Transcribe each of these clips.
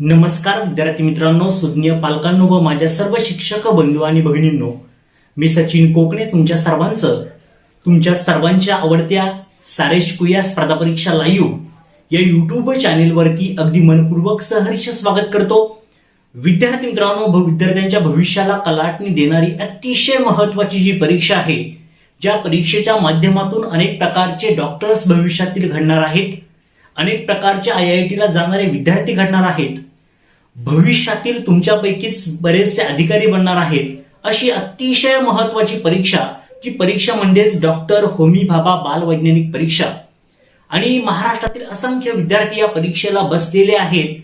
नमस्कार विद्यार्थी मित्रांनो सुज्ञ पालकांनो व माझ्या सर्व शिक्षक बंधू आणि भगिनींनो. मी सचिन कोकणे तुमच्या सर्वांचं तुमच्या सर्वांच्या आवडत्या सारे शिकूया स्पर्धा परीक्षा लाईव्ह या युट्यूब चॅनेलवरती अगदी मनपूर्वक सहर्ष स्वागत करतो. विद्यार्थी मित्रांनो विद्यार्थ्यांच्या भविष्याला कलाटणी देणारी अतिशय महत्वाची जी परीक्षा आहे ज्या परीक्षेच्या माध्यमातून अनेक प्रकारचे डॉक्टर्स भविष्यातील घडणार आहेत. अनेक प्रकारच्या आय आय टीला जाणारे विद्यार्थी घडणार आहेत. भविष्यातील तुमच्यापैकीच बरेचसे अधिकारी बनणार आहेत. अशी अतिशय महत्वाची परीक्षा ती परीक्षा म्हणजेच डॉक्टर होमी भाभा बाल वैज्ञानिक परीक्षा. आणि महाराष्ट्रातील असंख्य विद्यार्थी या परीक्षेला बसलेले आहेत.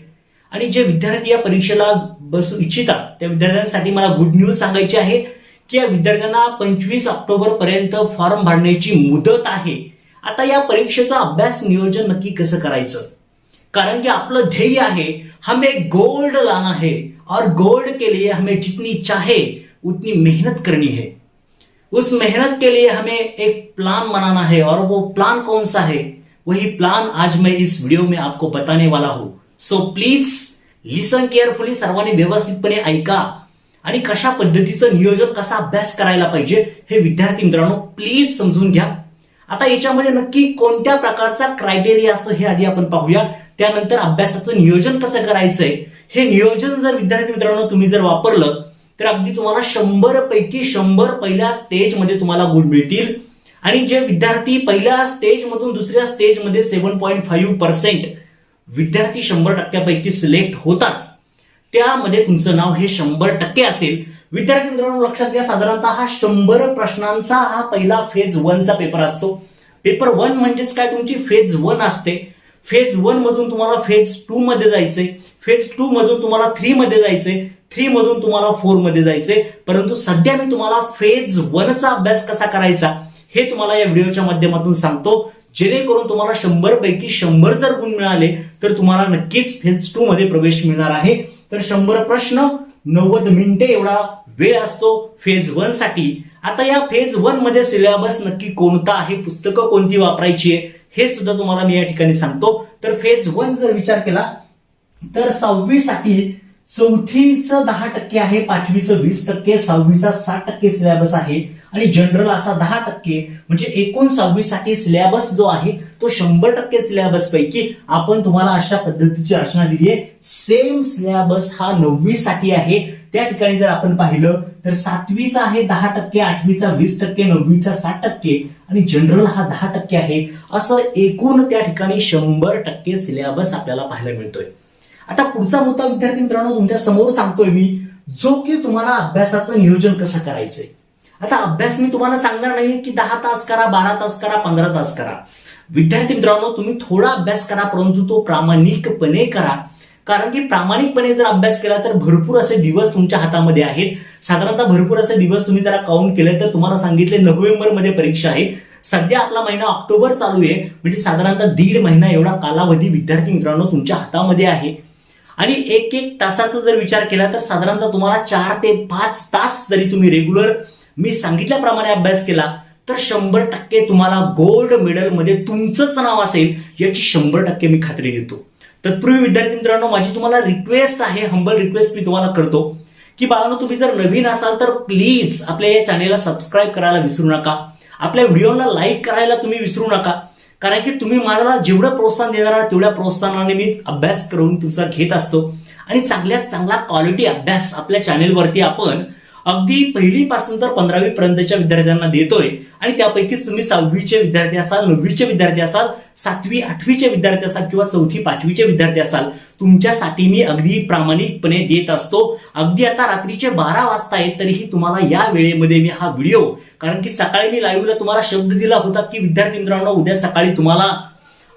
आणि जे विद्यार्थी या परीक्षेला बसू इच्छितात त्या विद्यार्थ्यांसाठी मला गुड न्यूज सांगायची आहे की या विद्यार्थ्यांना पंचवीस ऑक्टोबर पर्यंत फॉर्म भरण्याची मुदत आहे. आता या परीक्षेचा अभ्यास नियोजन नक्की कसं करायचं? कारण की आपलं ध्येय आहे हमें गोल्ड लाना है और गोल्ड के लिए हमें जितनी चाहे उतनी मेहनत करनी है। उस मेहनत के लिए हमें एक प्लान बनाना है और वो प्लान कौन सा है? वही प्लान आज मैं इस वीडियो में आपको बताने वाला हूं। सो प्लीज लिसन केअरफुली सर्वांनी व्यवस्थितपणे ऐका आणि कशा पद्धतीचं नियोजन कसा अभ्यास करायला पाहिजे हे विद्यार्थी मित्रांनो प्लीज समजून घ्या. आता याच्यामध्ये नक्की कोणत्या प्रकारचा क्रायटेरिया असतो हे आधी आपण पाहूया. त्यानंतर अभ्यासाचं नियोजन कसं करायचंय? हे नियोजन जर विद्यार्थी मित्रांनो तुम्ही जर वापरलं तर अगदी तुम्हाला शंभर पैकी शंभर पहिल्या स्टेजमध्ये तुम्हाला गुण मिळतील. आणि जे विद्यार्थी पहिल्या स्टेजमधून दुसऱ्या स्टेजमध्ये सेव्हन पॉईंट फाईव्ह पर्सेंट विद्यार्थी शंभर टक्क्यापैकी सिलेक्ट होतात. त्यामध्ये तुमचं नाव हे शंभर टक्के असेल. विद्यार्थी मित्रांनो लक्षात घ्या साधारणतः हा शंभर प्रश्नांचा हा पहिला फेज वनचा पेपर असतो. पेपर वन म्हणजेच काय? तुमची फेज वन असते. फेज वन मधून तुम्हाला फेज टू मध्ये जायचंय. फेज टू मधून तुम्हाला थ्री मध्ये जायचंय. थ्री मधून तुम्हाला फोरमध्ये जायचंय. परंतु सध्या मी तुम्हाला फेज वनचा अभ्यास कसा करायचा हे तुम्हाला या व्हिडिओच्या माध्यमातून सांगतो. जेणेकरून तुम्हाला शंभर पैकी शंभर जर गुण मिळाले तर तुम्हाला नक्कीच फेज टू मध्ये प्रवेश मिळणार आहे. तर शंभर प्रश्न नव्वद मिनिटे एवढा वेळ असतो फेज वनसाठी. आता या फेज वनमध्ये सिलेबस नक्की कोणता आहे? पुस्तकं कोणती वापरायची आहे? हे सुद्धा तुम्हाला मी या ठिकाणी सांगतो. तर फेज वन जर विचार केला तर सहावीसाठी चौथीचं दहा टक्के आहे पाचवीचं वीस टक्के सहावीचा साठ टक्के सिलेबस आहे. आणि जनरल असा दहा टक्के म्हणजे एकूण सहावीसाठी सिलेबस जो आहे तो शंभर टक्के सिलेबस पैकी आपण तुम्हाला अशा पद्धतीची रचना दिली आहे सेम सिलेबस हा नववी साठी आहे. त्या ठिकाणी जर आपण पाहिलं तर सातवीचा आहे दहा टक्के आठवीचा वीस टक्के नववीचा साठ टक्के आणि जनरल हा दहा टक्के आहे. असं एकूण त्या ठिकाणी शंभर टक्के सिलेबस आपल्याला पाहायला मिळतोय. आता पुढचा मुद्दा विद्यार्थी मित्रांनो तुमच्यासमोर सांगतोय मी जो की तुम्हाला अभ्यासाचं नियोजन कसं करायचंय. आता अभ्यास मी तुम्हाला सांगणार नाही की दहा तास करा बारा तास करा पंधरा तास करा. विद्यार्थी मित्रांनो तुम्ही थोडा अभ्यास करा परंतु तो प्रामाणिकपणे करा. कारण की प्रामाणिकपणे जर अभ्यास केला तर भरपूर असे दिवस तुमच्या हातामध्ये आहेत. साधारणतः भरपूर असे दिवस तुम्ही जरा काउंट केले तर तुम्हाला सांगितले नोव्हेंबरमध्ये परीक्षा आहे. सध्या आपला महिना ऑक्टोबर चालू आहे. म्हणजे साधारणतः दीड महिना एवढा कालावधी विद्यार्थी मित्रांनो तुमच्या हातामध्ये आहे. आणि एक एक तासाचा जर विचार केला तर साधारणतः तुम्हाला चार ते पाच तास जरी तुम्ही रेग्युलर मी सांगितल्याप्रमाणे अभ्यास केला तर शंभर टक्के तुम्हाला गोल्ड मेडलमध्ये तुमचंच नाव असेल याची शंभर टक्के मी खात्री देतो. तत्पूर्वी विद्यार्थी मित्रांनो माझी तुम्हाला रिक्वेस्ट आहे हंबल रिक्वेस्ट मी तुम्हाला करतो की बाळांनो तुम्ही जर नवीन असाल तर प्लीज आपल्या या चॅनेलला सबस्क्राईब करायला विसरू नका. आपल्या व्हिडिओला लाईक करायला तुम्ही विसरू नका. कारण की तुम्ही मला जेवढं प्रोत्साहन देणार तेवढ्या प्रोत्साहनाने मी अभ्यास करून तुमचा घेत असतो. आणि चांगल्यात चांगला क्वालिटी अभ्यास आपल्या चॅनेलवरती आपण अगदी पहिलीपासून तर पंधरावी पर्यंतच्या विद्यार्थ्यांना देतोय. आणि त्यापैकीच तुम्ही सहावीचे विद्यार्थी असाल नववीचे विद्यार्थी असाल सातवी आठवीचे विद्यार्थी असाल किंवा चौथी पाचवीचे विद्यार्थी असाल तुमच्यासाठी मी अगदी प्रामाणिकपणे देत असतो. अगदी आता रात्रीचे बारा वाजता आहेत तरीही तुम्हाला या वेळेमध्ये मी हा व्हिडिओ कारण की सकाळी मी लाईव्हला तुम्हाला शब्द दिला होता की विद्यार्थी मित्रांनो उद्या सकाळी तुम्हाला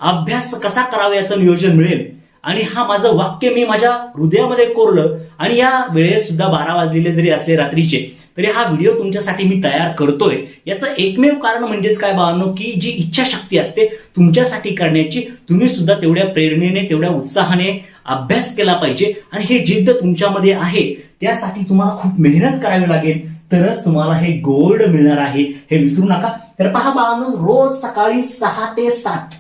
अभ्यास कसा करावा याचं नियोजन मिळेल. आणि हा माझं वाक्य मी माझ्या हृदयामध्ये कोरलं आणि या वेळेस सुद्धा बारा वाजलेले जरी असले रात्रीचे तरी हा व्हिडिओ तुमच्यासाठी मी तयार करतोय. याचं एकमेव कारण म्हणजेच काय बाळांनो? की जी इच्छाशक्ती असते तुमच्यासाठी करण्याची तुम्ही सुद्धा तेवढ्या प्रेरणेने तेवढ्या उत्साहाने अभ्यास केला पाहिजे. आणि हे जिद्द तुमच्यामध्ये आहे त्यासाठी तुम्हाला खूप मेहनत करावी लागेल. तरच तुम्हाला हे गोल्ड मिळणार आहे. हे विसरू नका. तर पहा बाळांनो रोज सकाळी सहा ते सात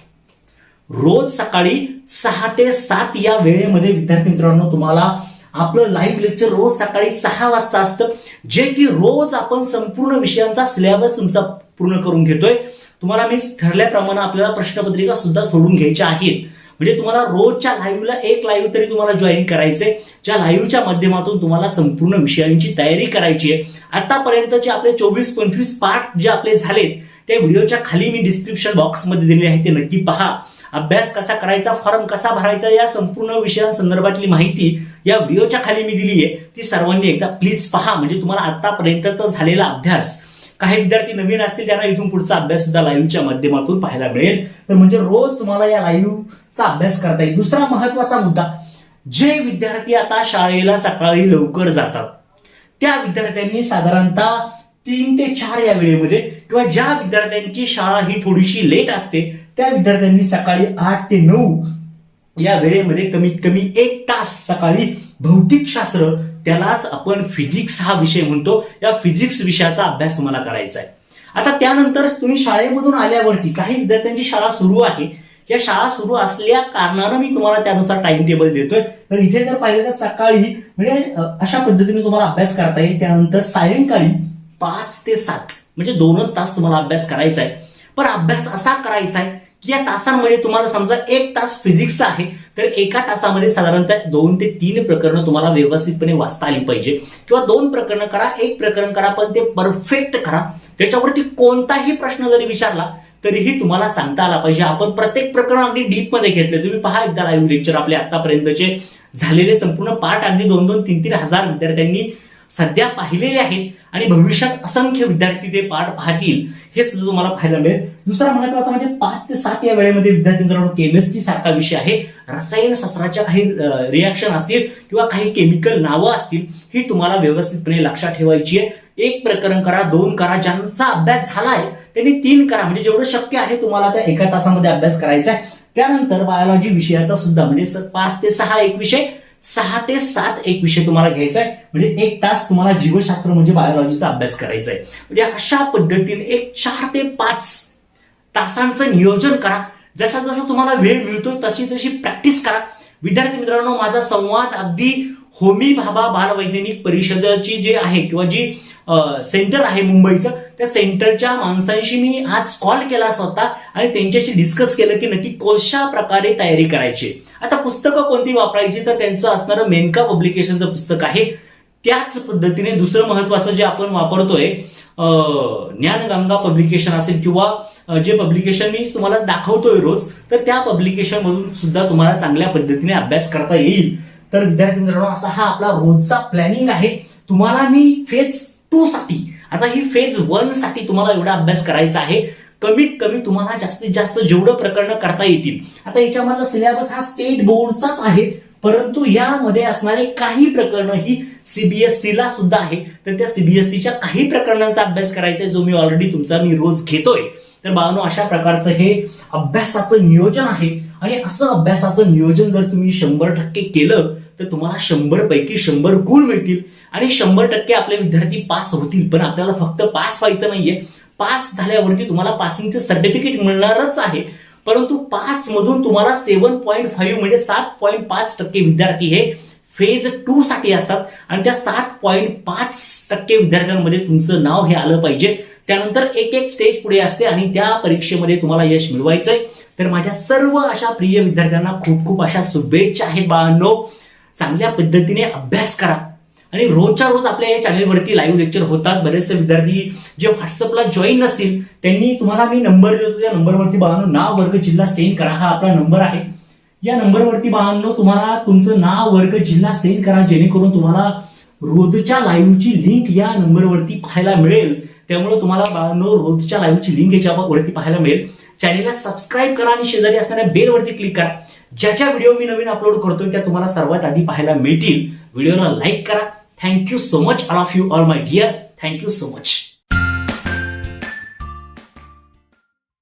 रोज सकाळी सहा ते सात या वेळेमध्ये विद्यार्थी मित्रांनो तुम्हाला आपलं लाईव्ह लेक्चर रोज सकाळी सहा वाजता असतं जे की रोज आपण संपूर्ण विषयांचा सिलेबस तुमचा पूर्ण करून घेतोय. तुम्हाला मी ठरल्याप्रमाणे आपल्याला प्रश्नपत्रिका सुद्धा सोडून घ्यायच्या आहेत. म्हणजे तुम्हाला रोजच्या लाईव्हला एक लाईव्ह तरी तुम्हाला जॉईन करायचंय. ज्या लाईव्हच्या माध्यमातून तुम्हाला संपूर्ण विषयांची तयारी करायची आहे. आतापर्यंतचे आपले चोवीस पंचवीस पाठ जे आपले झालेत त्या व्हिडिओच्या खाली मी डिस्क्रिप्शन बॉक्समध्ये दिलेले आहे ते नक्की पहा. अभ्यास कसा करायचा फॉर्म कसा भरायचा या संपूर्ण विषयांसंदर्भातली माहिती या व्हिडिओच्या खाली मी दिली आहे ती सर्वांनी एकदा प्लीज पहा. म्हणजे तुम्हाला आतापर्यंतचा झालेला अभ्यास काही विद्यार्थी नवीन असतील त्यांना इथून पुढचा अभ्यास सुद्धा लाईव्हच्या माध्यमातून पाहायला मिळेल. तर म्हणजे रोज तुम्हाला या लाईव्हचा अभ्यास करता येईल. दुसरा महत्त्वाचा मुद्दा जे विद्यार्थी आता शाळेला सकाळी लवकर जातात त्या विद्यार्थ्यांनी साधारणतः तीन ते चार या वेळेमध्ये किंवा ज्या विद्यार्थ्यांची शाळा ही थोडीशी लेट असते त्या विद्यार्थ्यांनी सकाळी आठ ते नऊ या वेळेमध्ये कमीत कमी एक तास सकाळी भौतिकशास्त्र त्यालाच आपण फिजिक्स हा विषय म्हणतो. या फिजिक्स विषयाचा अभ्यास तुम्हाला करायचा आहे. आता त्यानंतर तुम्ही शाळेमधून आल्यावरती काही विद्यार्थ्यांची शाळा सुरू आहे. या शाळा सुरू असल्या कारणानं मी तुम्हाला त्यानुसार टाइम टेबल देतोय. तर इथे जर पाहिलं तर सकाळी म्हणजे अशा पद्धतीने तुम्हाला अभ्यास करता येईल. त्यानंतर सायंकाळी पाच ते सात म्हणजे दोनच तास तुम्हाला अभ्यास करायचा आहे. पण अभ्यास असा करायचा आहे की या तासांमध्ये तुम्हाला समजा एक तास फिजिक्सचा आहे तर एका तासामध्ये साधारणतः दोन ते तीन प्रकरणं तुम्हाला व्यवस्थितपणे वाचता आली पाहिजे. किंवा दोन प्रकरणं करा एक प्रकरण करा पण ते परफेक्ट करा. त्याच्यावरती कोणताही प्रश्न जरी विचारला तरीही तुम्हाला सांगता आला पाहिजे. आपण प्रत्येक प्रकरण अगदी डीपमध्ये घेतले. तुम्ही पहा एकदा लाईव्ह लेक्चर आपले आतापर्यंतचे झालेले संपूर्ण पाठ अगदी दोन दोन तीन तीन हजार विद्यार्थ्यांनी सध्या पाहिलेले आहेत आणि भविष्यात असंख्य विद्यार्थी ते पाठ पाहतील. हे सुद्धा तुम्हाला पाहायला मिळेल. दुसरा महत्त्वाचा म्हणजे पाच ते सात या वेळेमध्ये विद्यार्थी मित्रांनो केमिस्ट्री सारखा विषय आहे. रसायनशास्त्राच्या काही रिॲक्शन असतील किंवा काही केमिकल नावं असतील ही तुम्हाला व्यवस्थितपणे लक्षात ठेवायची आहे. एक प्रकरण करा दोन करा ज्यांचा अभ्यास झालाय त्यांनी तीन करा. म्हणजे जेवढं शक्य आहे तुम्हाला त्या एका तासामध्ये अभ्यास करायचा आहे. त्यानंतर बायोलॉजी विषयाचा सुद्धा म्हणजे पाच ते सहा एक विषय. सहा ते सात एक विषय तुम्हाला घ्यायचा आहे. म्हणजे एक तास तुम्हाला जीवशास्त्र म्हणजे बायोलॉजीचा अभ्यास करायचा आहे. म्हणजे अशा पद्धतीने एक चार ते पाच तासांचं नियोजन करा. जसा जसा तुम्हाला वेळ मिळतो तशी तशी प्रॅक्टिस करा. विद्यार्थी मित्रांनो माझा संवाद अगदी होमी भाभा बालवैज्ञानिक परिषदेची जे आहे किंवा जी सेंटर आहे मुंबईचं त्या सेंटरच्या माणसांशी मी आज कॉल केला स्वतः आणि त्यांच्याशी डिस्कस केलं की नक्की कशा प्रकारे तयारी करायची. आता पुस्तकं कोणती वापरायची? तर त्यांचं असणारं मेनका पब्लिकेशनचं पुस्तक आहे. त्याच पद्धतीने दुसरं महत्वाचं जे आपण वापरतोय ज्ञानगंगा पब्लिकेशन असेल किंवा जे पब्लिकेशन मी तुम्हाला दाखवतोय रोज तर त्या पब्लिकेशन मधून सुद्धा तुम्हाला चांगल्या पद्धतीने अभ्यास करता येईल. तर विद्यार्थी मित्रांनो असा हा आपला रोजचा प्लॅनिंग आहे. तुम्हाला मी फेज टू साठी आता ही फेज वनसाठी तुम्हाला एवढा अभ्यास करायचा आहे. कमीत कमी तुम्हाला जास्तीत जास्त जेवढं प्रकरण करता येतील. आता याच्यामधला सिलेबस हा स्टेट बोर्डचाच आहे. परंतु यामध्ये असणारे काही प्रकरणं ही सीबीएसई ला सुद्धा आहे. तर त्या सीबीएसईच्या काही प्रकरणांचा अभ्यास करायचा आहे जो मी ऑलरेडी तुमचा मी रोज घेतोय. तर बाळांनो अशा प्रकारचं हे अभ्यासाचं नियोजन आहे. आणि असं अभ्यासाचं नियोजन जर तुम्ही शंभर टक्के केलं तर तुम्हाला शंभर पैकी शंभर गुण मिळतील. आणि शंभर टक्के आपले विद्यार्थी पास होतील. पण आपल्याला फक्त पास व्हायचं नाहीये. पास झाल्यावरती तुम्हाला पासिंगचं सर्टिफिकेट मिळणारच आहे. परंतु पाच मधून तुम्हाला सेव्हन पॉईंट फाईव्ह म्हणजे सात पॉईंट पाच टक्के विद्यार्थी हे फेज टू साठी असतात. आणि त्या सात पॉईंट पाच टक्के विद्यार्थ्यांमध्ये तुमचं नाव हे आलं पाहिजे. त्यानंतर एक एक स्टेज पुढे असते आणि त्या परीक्षेमध्ये तुम्हाला यश मिळवायचंय. तर माझ्या सर्व अशा प्रिय विद्यार्थ्यांना खूप खूप अशा शुभेच्छा आहेत बाळांनो. चांगल्या पद्धतीने अभ्यास करा. आणि रोजच्या रोज आपल्या या चॅनलवरती लाईव्ह लेक्चर होतात. बरेचसे विद्यार्थी जे व्हॉट्सअपला जॉईन नसतील त्यांनी तुम्हाला मी नंबर देतो. त्या नंबरवरती बाळांनो नाव वर्ग जिल्हा सेंड करा. हा आपला नंबर आहे. या नंबरवरती बाळांनो तुम्हाला तुमचं नाव वर्ग जिल्हा सेंड करा. जेणेकरून तुम्हाला रोजच्या लाईव्हची लिंक या नंबरवरती पाहायला मिळेल. त्यामुळे तुम्हाला बाळांनो रोजच्या लाईव्हची लिंक याच्यावरती पाहायला मिळेल. चॅनेलला सबस्क्राईब करा आणि शेजारी असणाऱ्या बेलवरती क्लिक करा. ज्या ज्या व्हिडिओ मी नवीन अपलोड करतोय त्या तुम्हाला सर्वात आधी पाहायला मिळतील. व्हिडिओला लाईक करा. Thank you so much all of you all my dear thank you so much